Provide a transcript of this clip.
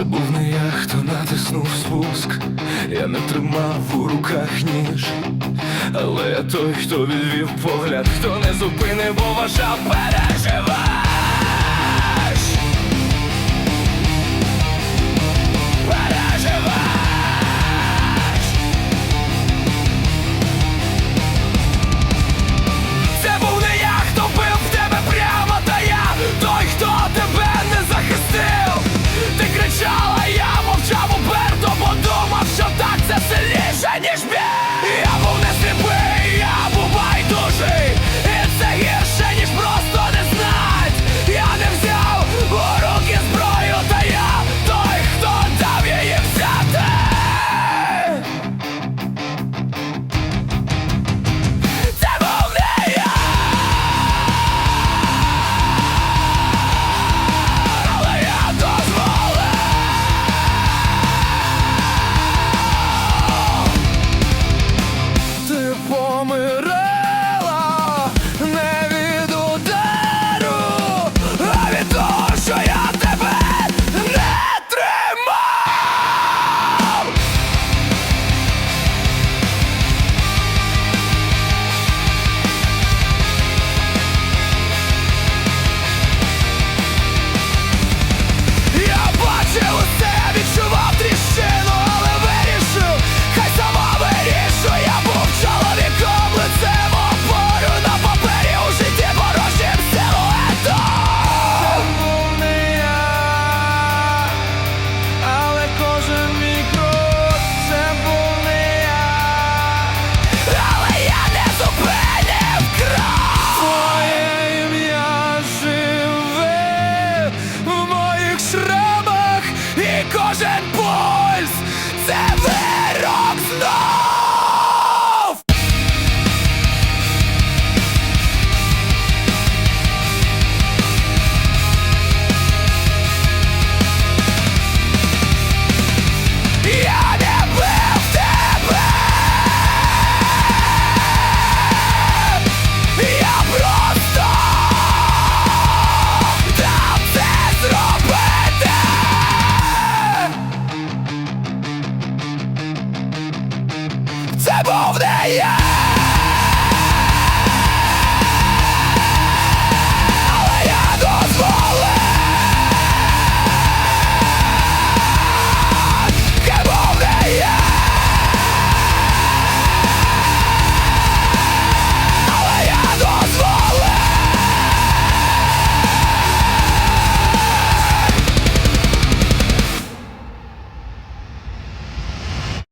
Це був не я, хто натиснув спуск, я не тримав у руках ніж, але я той, хто відвів погляд, хто не зупинив, бо вважав пережив кожен пульс, це вирок знов. above the air.